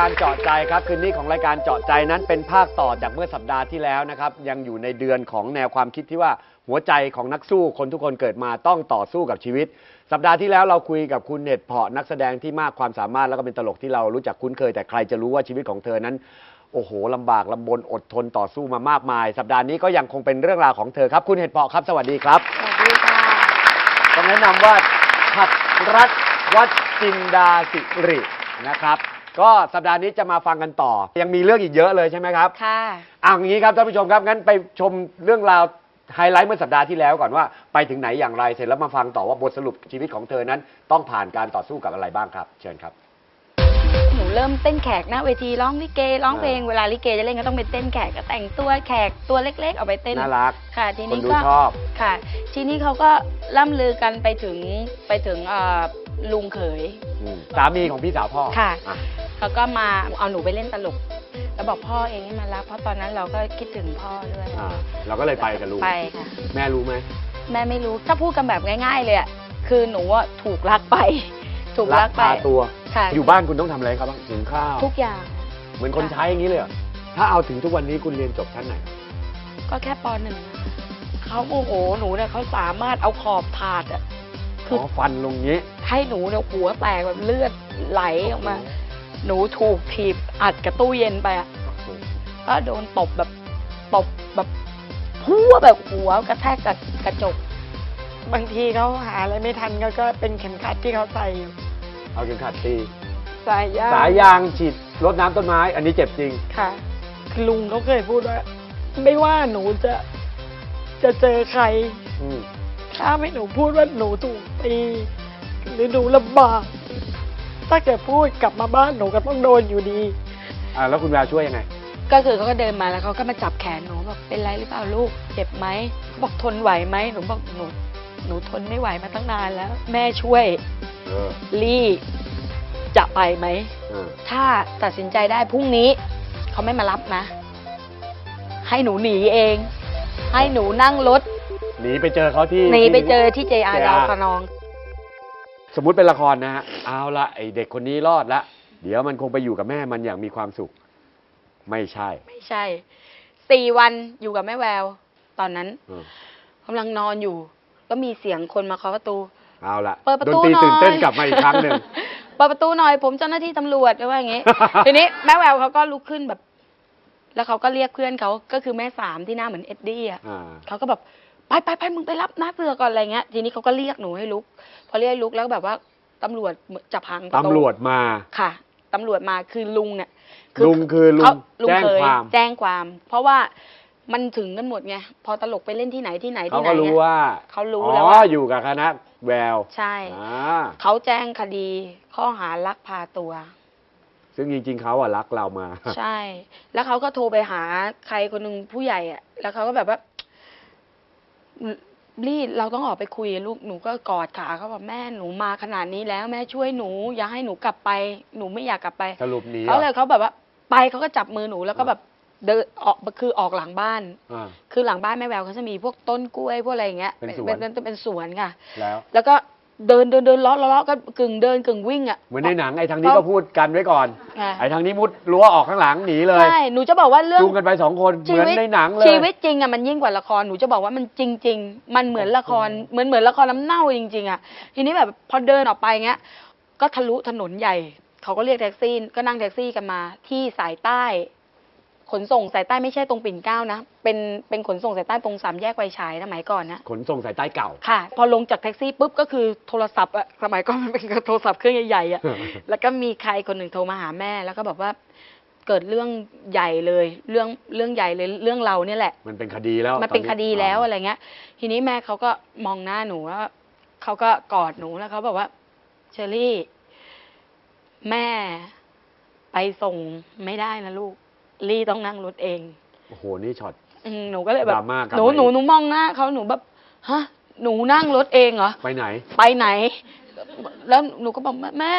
การเจาะใจครับคืนนี้ของรายการเจาะใจนั้นเป็นภาคต่อจากเมื่อสัปดาห์ที่แล้วนะครับยังอยู่ในเดือนของแนวความคิดที่ว่าหัวใจของนักสู้คนทุกคนเกิดมาต้องต่อสู้กับชีวิต สัปดาห์ที่แล้วเราคุยกับคุณเน็ตเพาะนักแสดงที่มากความสามารถแล้วก็เป็นตลกที่เรารู้จักคุ้นเคยแต่ใครจะรู้ว่าชีวิตของเธอนั้น โอ้โหลำบากลำบนอดทนต่อสู้มามากมาย สัปดาห์นี้ก็ยังคงเป็นเรื่องราวของเธอครับ คุณเห็ดเพาะครับ สวัสดีครับสวัสดีค่ะต้องแนะนำว่าผัดรัฐวัดจินดาสิรินะครับ ก็สัปดาห์นี้จะมาฟังกันต่อ ยังมีเรื่องอีกเยอะเลยใช่ไหมครับค่ะ เอาอย่างนี้ครับท่านผู้ชมครับงั้นไปชมเรื่องราวไฮไลท์เมื่อสัปดาห์ที่แล้วก่อนว่าไปถึงไหนอย่างไรเสร็จแล้วมาฟังต่อว่าบทสรุปชีวิตของเธอนั้น ต้องผ่านการต่อสู้กับอะไรบ้างครับ เชิญครับ หนูเริ่มเต้นแขกหน้าเวทีร้องลิเกร้องเพลงอ่าเวลาลิเกจะเล่นก็ต้องไปเต้นแขกก็แต่งตัวแขกตัวเล็กๆเอาไปเต้นน่ารักค่ะ ทีคนนี้ดูก็ชอบ ค่ะ ทีนี้เขาก็ล่ำลือกันไปถึงไปถึงเอ่อ ลุงเขยอืมสามีของพี่สาวพ่อค่ะ อะเขาก็มาเอาหนูไปเล่นตลก แล้วบอกพ่อเองให้มารับ เพราะตอนนั้นเราก็คิดถึงพ่อด้วยอ่าเราก็เลยไปกับลุงไปค่ะ แม่รู้ไหมแม่ไม่รู้ถ้าพูดกันแบบง่าย ๆ เลยอะคือหนูว่าถูกลักไป ถูกลักไป พาตัว ค่ะ อยู่บ้านคุณต้องทำอะไรครับบ้างหุงข้าว ทุกอย่าง เหมือนคนใช้อย่างนี้เลยเหรอถ้าเอาถึงทุกวันนี้คุณเรียนจบชั้นไหน ก็แค่ปหนึ่งนะเขาโมโห หนูเนี่ยเขาสามารถเอาขอบถาดอะ อ๋อฟันลงนี้ ให้หนูเนี่ยหัวแตกแบบเลือดไหลออกมา หนูถูกถีบอัดกับตู้เย็นไปอะโอ้โหก็โดนตบแบบตบแบบพัวแบบหัวกระแทกกับกระจก บางทีเขาหาอะไรไม่ทันเขาก็เป็นเข็มขัดที่เขาใส่อยู่เอาเข็มขัดตีสายยางสายยางฉีดรดน้ำต้นไม้ อันนี้เจ็บจริงค่ะคือลุงเขาเคยพูดว่า ไม่ว่าหนูจะจะเจอใคร อืมถ้าไม่หนูพูดว่าหนูถูกตีหรือหนูลำบากถ้าเกิดพูดกลับมาบ้านหนูก็ต้องโดนอยู่ดี อ่าแล้วคุณแววช่วยยังไง ก็คือเขาก็เดินมาแล้วเขาก็มาจับแขนหนูบอกเป็นไรหรือเปล่าลูก เจ็บไหมเขาบอกทนไหวไหมหนูบอกหนูหนูทนไม่ไหวมาตั้งนานแล้ว แม่ช่วยเออลี่จะไปไหม เออถ้าตัดสินใจได้พรุ่งนี้ เขาไม่มารับนะ ให้หนูหนีเอง ให้หนูนั่งรถ หนีไปเจอเขาที่หนีไปที่เจอที่ JR ดาวคะนอง สมมุติเป็นละครนะฮะเอาละไอเด็กคนนี้รอดละ เดี๋ยวมันคงไปอยู่กับแม่มันอย่างมีความสุข ไม่ใช่ไม่ใช่สี่วันอยู่กับแม่แวว ตอนนั้นเออกำลังนอนอยู่ ก็มีเสียงคนมาเคาะประตู เอาละเปิดประดนตูตรีหน่อยตื่นเต้นกลับมาอีกครั้งหนึ่ง เปิดประตูหน่อยผมเจ้าหน้าที่ตำรวจก็ว่าอย่างงี้ ทีนี้แม่แววเขาก็ลุกขึ้นแบบ แล้วเขาก็เรียกเพื่อนเขาก็คือแม่สามที่หน้าเหมือนเอ็ดดี้อะอ่า เขาก็แบบ ไปไปไปมึงไปรับหน้าเสือก่อนอะไรเงี้ย ทีนี้เขาก็เรียกหนูให้ลุก พอเรียกให้ลุกแล้วแบบว่าตำรวจจะพังประตูตำรวจมาค่ะตำรวจมาคือลุงเนี่ยลุงคือลุเขางลุงแจ้งเคยความแจ้งความ เพราะว่ามันถึงกันหมดไงพอตลกไปเล่นที่ไหนที่ไหนเขาที่ไหนก็รู้เนี่ยว่าเขารู้อ๋แล้วอว่าอยู่กับคณะแววใช่อ่าเขาแจ้งคดีข้อหาลักพาตัว ซึ่งจริงๆเขาอะรักเรามา ใช่ แล้วเขาก็โทรไปหาใครคนหนึ่งผู้ใหญ่อะแล้วเขาก็แบบว่า รีดเราต้องออกไปคุยกับลูกหนูก็กอดขาเขาบอกแม่หนูมาขนาดนี้แล้วแม่ช่วยหนูอย่าให้หนูกลับไปหนูไม่อยากกลับไปสรุปหนีเขาเหรเลอยเขาแบบว่าไปเขาก็จับมือหนูแล้วก็แบบเดินออกคือออกหลังบ้านอ่าคือหลังบ้านแม่แววเขาจะมีพวกต้นกล้วยพวกอะไรอย่างเงี้ยเป็นสวนเป็นเป็นเป็นสวนค่ะแล้วแล้วก็ เดินเดินเดินเลาะเลาะเลาะก็กึ่งเดินกึ่งวิ่งอะ เหมือนในหนังไอ้ทางนี้ก็พูดกันไว้ก่อน ค่ะ ไอ้ทางนี้มุดรั้วออกข้างหลังหนีเลย ใช่หนูจะบอกว่าเรื่องจูงกันไปสองคนเหชีมือนวิตในหนังเลย ชีวิตจริงอะมันยิ่งกว่าละครหนูจะบอกว่ามันจริง ๆ มันเหมือนละครเหมือนเหมือนละครน้ำเน่าจริง ๆอะทีนี้แบบพอเดินออกไปเงี้ย ก็ทะลุถนนใหญ่เขาก็เรียกแท็กซี่ก็นั่งแท็กซี่กันมาที่สายใต้ ขนส่งสายใต้ไม่ใช่ตรงปิ่นเกล้านะ เป็นเป็นขนส่งสายใต้ตรงสามแยกไวฉายสมัยก่อนนะ ขนส่งสายใต้เก่า ค่ะ พอลงจากแท็กซี่ปุ๊บก็คือโทรศัพท์อะสมัยก่อนมันเป็นโทรศัพท์เครื่องใหญ่ๆอะแล้วก็มีใครคนหนึ่งโทรมาหาแม่ แล้วก็บอกว่าเกิดเรื่องใหญ่เลย เรื่องเรื่องใหญ่เลยเรื่องเราเนี่ยแหละ มันเป็นคดีแล้วมันเป็นตอคดีแล้วอะไรเงี้ย ทีนี้แม่เขาก็มองหน้าหนูแล้วเขาก็กอดหนูแล้วเขาบอกว่าเชอรี่ แม่ไปส่งไม่ได้นะลูก ลี่ต้องนั่งรถเอง โอ้โห นี่ช็อต อืมหนูก็เลยแบดบราม่ากลับหนูมาอีกหนูหนูมองหน้าเขาหนูแบบฮะหนูนั่งรถเองเหรอ ไปไหน ไปไหน แล้วหนูก็บอกแม่แม่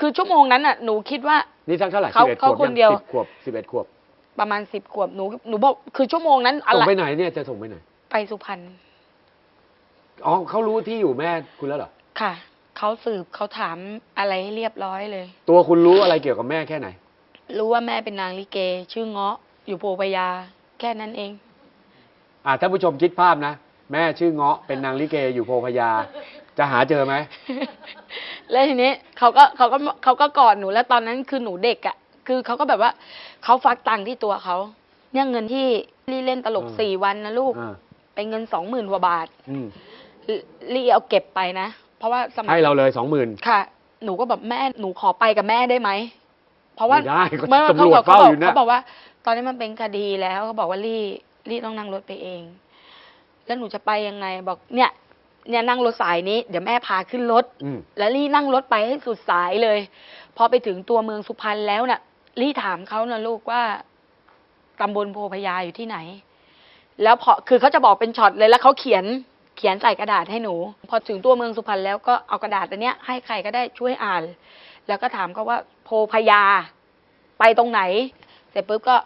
คือชั่วโมงนั้นอะ หนูคิดว่า นี่สักเท่าไหร่เขาสิบเอ็ดขเขาวบคนเดียว สิบขวบสิบเอ็ดขวบประมาณสิบขวบหนูหนูบอกคือชั่วโมงนั้นอะส่งไรไปไหนเนี่ยจะส่งไปไหน ไปสุพรรณอ๋อเขารู้ที่อยู่แม่คุณแล้วเหรอ ค่ะเขาสืบเขาถามอะไรให้เรียบร้อยเลย ตัวคุณรู้อะไรเกี่ยวกับแม่แค่ไหน รู้ว่าแม่เป็นนางลิเก ชื่อเงาะอยู่โพพยา แค่นั้นเอง อ่าท่านผู้ชมคิดภาพนะ แม่ชื่อเงาะเป็นนางลิเกอยู่โพพยา จะหาเจอไหม แล้วทีนี้เขาก็เขาก็เขาก็กอดหนูแล้วตอนนั้นคือหนูเด็กอะ่ะ คือเขาก็แบบว่าเขาฟักตังค์ที่ตัวเขาเนี่ยเงินที่ลี่เล่นตลกอืมสี่วันนะลูกอ่าเป็นเงินสองหมื่นกว่าบาทอืมลลี่เอาเก็บไปนะ เพราะว่าสมัยให้เราเลยสองหมื่นค่ะ หนูก็แบบแม่หนูขอไปกับแม่ได้ไหม เพราะว่าไม่ได้ก็เมื่อตำรวจเขาเฝ้าบอกอยู่นะ เขาบอกว่า ตอนนี้มันเป็นคดีแล้วเขาบอกว่าลี่ลี่ต้องนั่งรถไปเอง แล้วหนูจะไปยังไงบอกเนี่ย เนี่ยนั่งรถสายนี้เดี๋ยวแม่พาขึ้นรถ อืม แล้วลี่นั่งรถไปให้สุดสายเลย พอไปถึงตัวเมืองสุพรรณแล้วน่ะ ลี่ถามเขานะลูกว่าตำบลโพพยาอยู่ที่ไหน แล้วพอคือเขาจะบอกเป็นช็อตเลยแล้วเขาเขียนเขียนใส่กระดาษให้หนู พอถึงตัวเมืองสุพรรณแล้วก็เอากระดาษอันเนี้ยให้ใครก็ได้ช่วยอ่าน แล้วก็ถามเขาว่าโพพยาไปตรงไหน เสร็จปุ๊บก็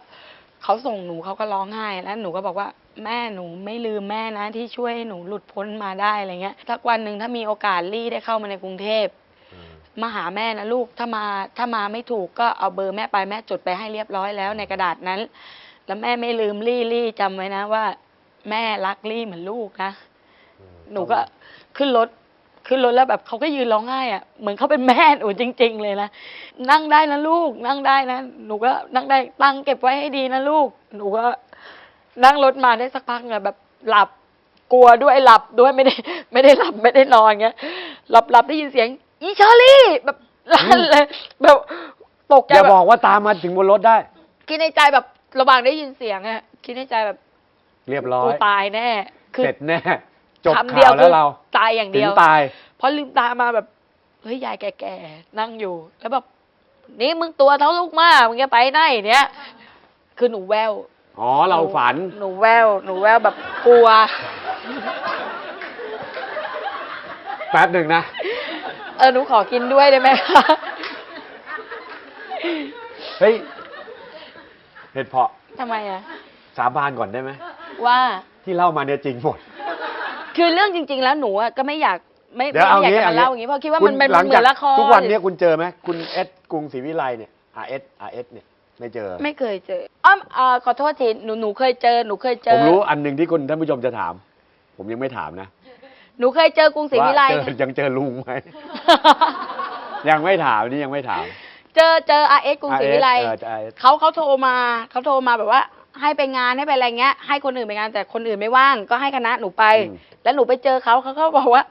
เขาส่งหนูเขาก็ร้องไห้แล้วหนูก็บอกว่าแม่หนูไม่ลืมแม่นะที่ช่วยให้หนูหลุดพ้นมาได้อะไรเงี้ยสักวันหนึ่งถ้ามีโอกาสลี่ได้เข้ามาในกรุงเทพมาหาแม่นะลูกถ้ามาถ้ามาไม่ถูกก็เอาเบอร์แม่ไปแม่จดไปให้เรียบร้อยแล้วในกระดาษนั้น แล้วแม่ไม่ลืมลี่ลี่จำไว้นะว่า แม่รักลี่เหมือนลูกนะ หนูก็ขึ้นรถ ขึ้นรถแล้วแบบเขาก็ยืนร้องไห้อะเหมือนเขาเป็นแม่หนูจริง ๆ เลยนะนั่งได้นะลูก นั่งได้นะหนูก็นั่งได้ตังค์เก็บไว้ให้ดีนะลูก หนูก็นั่งรถมาได้สักพักเนี่ยแบบหลับกลัวด้วยหลับด้วยไม่ได้ ไม่ได้หลับไม่ได้นอนเงี้ยหลับหลับได้ยินเสียง อีเชอรี่แบบลั่นเลยแบบตกใจอย่าแบบบอกว่าตามมาถึงบนรถได้ คิดในใจแบบระหว่างได้ยินเสียงอะคิดในใจแบบเรียบร้อกูย ตายแน่ คือ เสร็จแน่ จบคำเดียข่าววแล้คืวเราตายอย่างถึเดีงยว ตายพอลืมตามาแบบเฮ้ยยายแก่ๆนั่งอยู่ แล้วแบบนี่มึงตัวเท่าลูกหมากมึงจะไปไหนเนี้ยคือหนูแววอ๋อเราฝัน หนูแววหนูแววแบบกลัว แป๊บหนึ่งนะ เออหนูขอกินด้วยได้ไหมคะเฮ้ยเห็ดเพาะทำไมอะสาบานก่อนได้ไหมว่าที่เล่ามาเนี่ยจริงหมด คือเรื่องจริง ๆ แล้วหนูอะก็ไม่อยากไม่เดี๋ยวไม่เอาอยากงี้จะเอามางี้เล่าอย่างนี้เพราะคิดว่าคุมัณนเป็นหลัมันเหมืจากอนละครทุกวันเนี้คุณเจอไหมคุณเอสกรุงศรีวิไลเนี่ย R S R S เนี่ยไม่เจอ ไม่เคยเจออ้อมเอ่อขอโทษทีหนูหนูเคยเจอหนูเคยเจผอมรู้อันหนึ่งที่คุณท่านผู้ชมจะถาม ผมยังไม่ถามนะหนูเคยเจอกรุงศรีวิไล ว่าเจอยังเจอลุงไหม ยังไม่ถามนี่ยังไม่ถาม เจอเจออาเอสกรุงศรีวิไลเออเออ RS เขาเขาโทรมาเขาโทรมาแบบว่า ให้ไปงานให้ไปอะไรเงี้ย ให้คนอื่นไปงานแต่คนอื่นไม่ว่างก็ให้คณะหนูไป อืม แล้วหนูไปเจอเขาเขาก็บอกว่า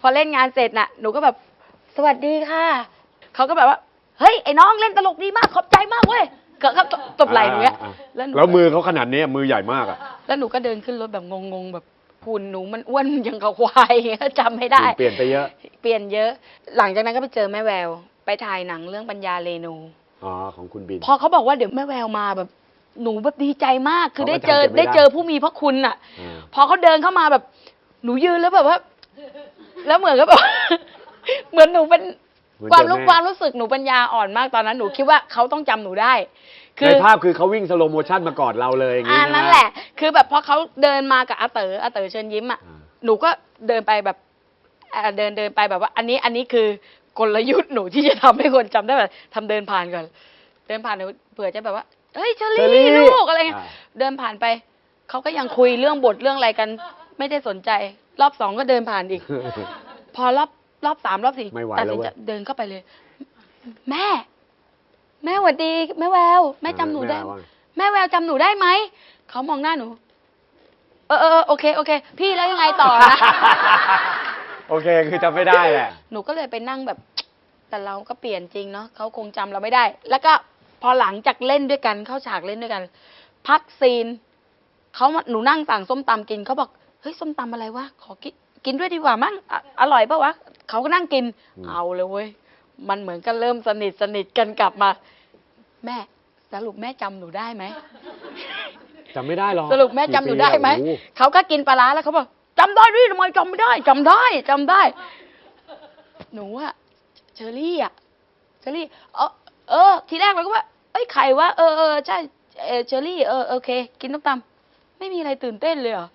พอเล่นงานเสร็จน่ะ หนูก็แบบสวัสดีค่ะเขาก็แบบว่า เฮ้ยไอ้น้องเล่นตลกดีมากขอบใจมากเว้ยเขาเขาตบไหล่หนูเนี้ยอ่าแล้วหนูแล้วมือเขาขนาดนี้มือใหญ่มากอะแล้วหนูก็เดินขึ้นรถแบบงงๆแบบหุ่นหนูมันอ้วนอย่างกับควายจำไม่ได้ เปลี่ยนไปเยอะ เปลี่ยนเยอะ หลังจากนั้นก็ไปเจอแม่แวว ไปถ่ายหนังเรื่องปัญญาเรนูอ๋อของคุณบิน พอเขาบอกว่าเดี๋ยวแม่แววมาแบบ หนูแบบดีใจมากคือเขาก็ได้เจอจำเก็บไม่ได้ได้เจอผู้มีพระคุณอะอ่าพอเขาเดินเข้ามาแบบ หนูยืนแล้วแบบว่า แล้วเหมือนกับแบบ เหมือนหนูเป็นเหมือนความเจอรู้แม่ ความรู้สึกหนูปัญญาอ่อนมากตอนนั้นหนูคิดว่าเขาต้องจำหนูได้ คืในภาพคือเขาวิ่งสโลโมชั่นมากอดเราเลยอย่างนี้อ่าใช่ไหมนั่นแหละ คือแบบพอเขาเดินมากับอาเต๋ออาเต๋อเชิญยิ้มอะ อ่า หนูก็เดินไปแบบอ่าเดินเดินไปแบบว่า อันนี้อันนี้คือกลยุทธ์หนูที่จะทำให้คนจำได้แบบทำเดินผ่านก่อน เดินผ่านหนูเผื่อจะแบบว่าเฮ้ยเชอเชอรี่รี่ลูกอะไรเงี้ยอ่า เดินผ่านไปเขาก็ยังคุยเรื่องบทเรื่องอะไรกัน ไม่ได้สนใจ รอบสองก็เดินผ่านอีก พอรอบรอบสามรอบสี่ไม่ไหวตัดแล้วสินเว้ใจยเดินเข้าไปเลย แม่ แม่หวัดดี แม่แวว แม่จำหนูได้ม่ว่า แม่แววจำหนูได้ไหม เขามองหน้าหนู เออเออเออโอเค โอเค พี่แล้วยังไงต่อนะ โอเค คือจำไม่ได้แหละ หนูก็เลยไปนั่งแบบ แต่เราก็เปลี่ยนจริงเนาะเขาคงจำเราไม่ได้ แล้วก็พอหลังจากเล่นด้วยกัน เข้าฉากเล่นด้วยกัน พักซีนเขามาหนูนั่งสั่งส้มตำกินเขาบอก เฮ้ยส้มตำอะไรวะขอกินกินด้วยดีกว่ามั้งอะอร่อยปะวะเขาก็นั่งกินอืมเอาเลยเว้ยมันเหมือนกันเริ่มสนิทสนิทกันกลับมา แม่สรุปแม่จำหนูได้ไหมจำไม่ได้หรอกสรุปแม่จำหนูได้ไหมกี่ปีอะโอ้โเขาก็กินปลาร้าแล้วเขาบอกจำได้ดิทำไมจำไม่ได้จำได้จำได้ หนูอะเชอรี่อะเชอรี่เออเออ ทีแรกเราก็ว่า เอ้ยใครวะเออเออใช่เออเชอรี่เออโอเค กินต้มตำไม่มีอะไรตื่นเต้นเลยเหรอ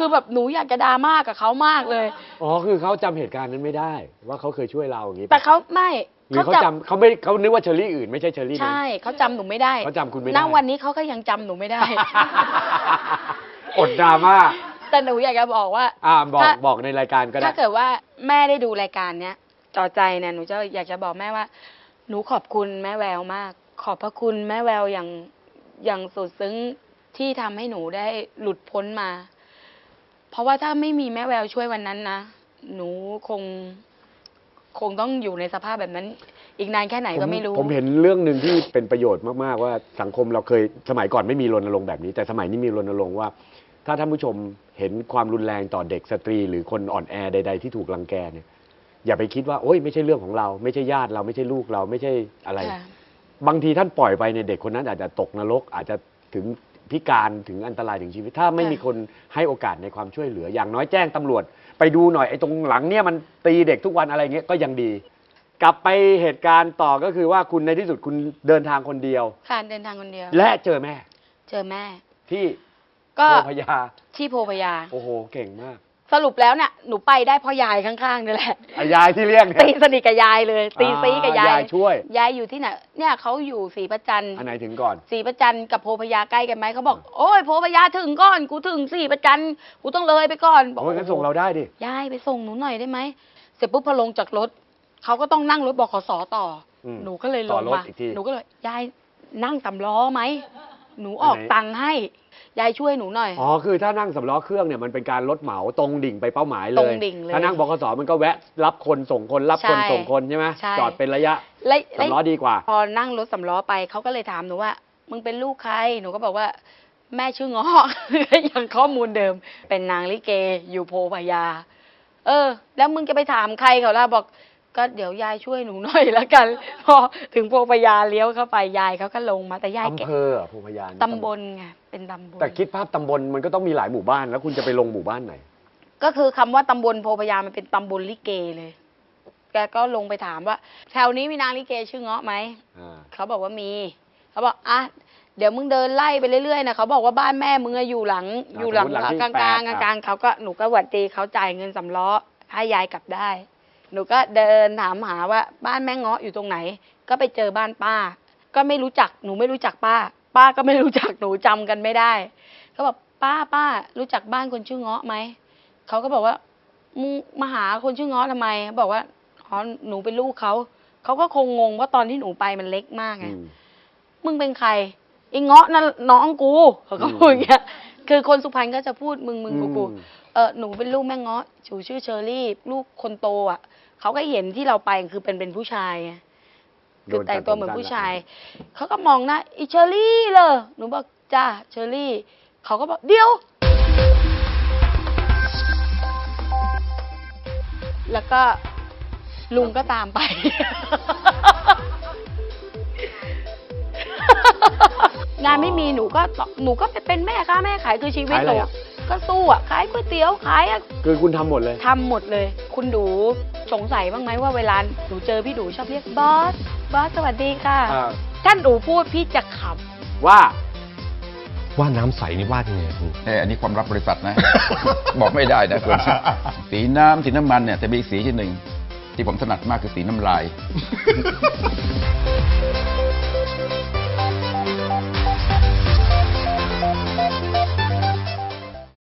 คือแบบหนูอยากจะดราม่ากับเขามากเลย อ๋อคือเขาจำเหตุการณ์นั้นไม่ได้ ว่าเขาเคยช่วยเราอย่างนี้ปะแต่เขาไม่หรือเขาจำเขาไม่เขานึกว่าเชอรี่อื่นไม่ใช่เชอรี่นั้น ใช่เขาจำหนูไม่ได้เขาจำคุณไม่ได้ ณวันนี้เขาก็ยังจำหนูไม่ได้ อดดราม่าแต่หนูอยากจะบอกว่า อ่าบอกถ้า บอกในรายการก็ได้ ถ้าเกิดว่าแม่ได้ดูรายการเนี้ยจอใจเนี่ยหนูจะอยากจะบอกแม่ว่า หนูขอบคุณแม่แววมาก ขอบพระคุณแม่แววอย่างอย่างสุดซึ้งที่ทำให้หนูได้หลุดพ้นมา เพราะว่าถ้าไม่มีแม่แววช่วยวันนั้นนะหนูคงคงต้องอยู่ในสภาพแบบนั้น อีกนานแค่ไหนก็ไม่รู้ ผมเห็นเรื่องหนึ่งที่เป็นประโยชน์มาก ๆ ว่าสังคมเราเคยสมัยก่อนไม่มีรณรงค์แบบนี้ แต่สมัยนี้มีรณรงค์ว่า ถ้าท่านผู้ชมเห็นความรุนแรงต่อเด็กสตรี หรือคนอ่อนแอใด ๆ ที่ถูกรังแกเนี่ย อย่าไปคิดว่าโอ๊ยไม่ใช่เรื่องของเรา ไม่ใช่ญาติเราไม่ใช่ลูกเราไม่ใช่อะไรค่ะบางทีท่านปล่อยไปเนี่ยเด็กคนนั้นอาจจะตกนรกอาจจะถึง พิการถึงอันตรายถึงชีวิต ถ้าไม่ค่ะมีคนให้โอกาสในความช่วยเหลือ อย่างน้อยแจ้งตำรวจ ไปดูหน่อยไอ้ตรงหลังเนี่ยมันตีเด็กทุกวันอะไรเงี้ยก็ยังดี กลับไปเหตุการณ์ต่อก็คือว่าคุณในที่สุดคุณเดินทางคนเดียว ค่ะเดินทางคนเดียว และเจอแม่ เจอแม่ ที่ก็โพพยาที่โพพยา โอ้โหเก่งมาก สรุปแล้วเนี่ยหนูไปได้เพราะยายข้างๆนี่แหละ อะยายที่เรียกเนี่ตียสนิทกับยายเลย ตีซีกับยายยายช่วย ยายอยู่ที่ไหนเนี่ยเขาอยู่ศรีประจันทร์อันไหนถึงก่อน ศรีประจันทร์กับโพพยาใกล้กันไหมเขาบอกโอ้ยโพพยาถึงก่อนกูถึงศรีประจันทร์กูต้องเลยไปก่อนบอกโอ้ยงั้นส่งเราได้ดิ ยายไปส่งหนูหน่อยได้ไหมเสร็จปุ๊บพอลงจากรถเขาก็ต้องนั่งรถบขสต่ออมหนูก็เลยลต่องรถมาอีกทีหนูก็เลยยายนั่งสำล้อไหมหนูออกอันไหน ตังค์ให้ ยายช่วยหนูหน่อย อ๋อคือถ้านั่งสำล้อเครื่องเนี่ยมันเป็นการลดเหมาตรงดิ่งไปเป้าหมายเลตรยงดิ่งเลยถ้านั่งบกสมันก็แวะรับคนส่งคนรับคนใช่ส่งคนใช่ไหมใช่ จอดเป็นระยะและและสำล้อดีกว่า พอนั่งรถสำล้อไปเขาก็เลยถามหนูว่า มึงเป็นลูกใคร หนูก็บอกว่า แม่ชื่อง้อยังข้อมูลเดิม เป็นนางลิเกอยู่โพพยาเออ แล้วมึงจะไปถามใครเขาล่ะบอก ก็เดี๋ยวยายช่วยหนูหน่อยแล้วกัน พอถึงโพพยาเลี้ยวเข้าไปยายเขาก็ลงมาแต่ยายอำแกะเภออะภูพยานตำบลไงเป็นตำบลแต่คิดภาพตำบลมันก็ต้องมีหลายหมู่บ้าน แล้วคุณจะไปลงหมู่บ้านไหน ก็คือคำว่าตำบลโพพยามันเป็นตำบลลิเกเลย แกก็ลงไปถามว่าแถวนี้มีนางลิเกชื่อเงาะไหม อ่า เขาบอกว่ามี เขาบอกอะเดี๋ยวมึงเดินไล่ไปเรื่อยๆนะเขาบอกว่าบ้านแม่มึงอะอยู่หลัง อ่าอยู่หลังสมมุติหลังที่กลางแปกลาดงอะ กลางๆเขาก็หนูก็หวัดดีเขาจ่ายเงินสำล้อให้ยายกลับได้ หนูก็เดินถามหาว่าบ้านแม่เงาะอยู่ตรงไหน ก็ไปเจอบ้านป้า ก็ไม่รู้จักหนูไม่รู้จักป้า ป้าก็ไม่รู้จักหนูจำกันไม่ได้เขาบอกป้าป้ารู้จักบ้านคนชื่อเงาะไหมเขาก็บอกว่ามึงมาหาคนชื่อเงาะทำไมบอกว่าอ๋อหนูเป็นลูกเขาเขาก็คงงงว่าตอนที่หนูไปมันเล็กมากไงอืมมึงเป็นใครไอ้เงาะนั่นน้องกูเขาก็พูดอย่างเงี้ยคือคนสุพรรณก็จะพูดมึงมึงกูกูอืม เออหนูเป็นลูกแม่เงาะชูชื่อเชอรี่ ลูกคนโตอะเขาก็เห็นที่เราไปคือเป็นเป็นผู้ชายไงคือแต่งตัวเหมือนผู้ชาย เขาก็มองหน้าอีเชอรี่เลย หนูบอกจ้าเชอรี่ เขาก็บอกเดี๋ยว แล้วก็ลุงก็ตามไป งานไม่มีหนูก็หนูก็ไปเป็นแม่ค้าแม่ขายคือชีวิตขายหอะไรนูอะ ก็สู้อะขายก๋วยเตี๋ยวขายอะคือคุณทำหมดเลย ทำหมดเลย คุณดูสงสัยบ้างไหมว่าเวลาหนูเจอพี่ดูชอบเรียกบอสบอสสวัสดีค่ะอ่า ท่านดูพูดพี่จะขว่า ว่าน้ำใสนี่วาดยังไงครู เอออันนี้ความลับบริษัทนะ บอกไม่ได้นะคุณ สีน้ำสีน้ำมันเนี่ยแต่มีอีกสีชนิดหนึ่งที่ผมถนัดมากคือสีน้ำลาย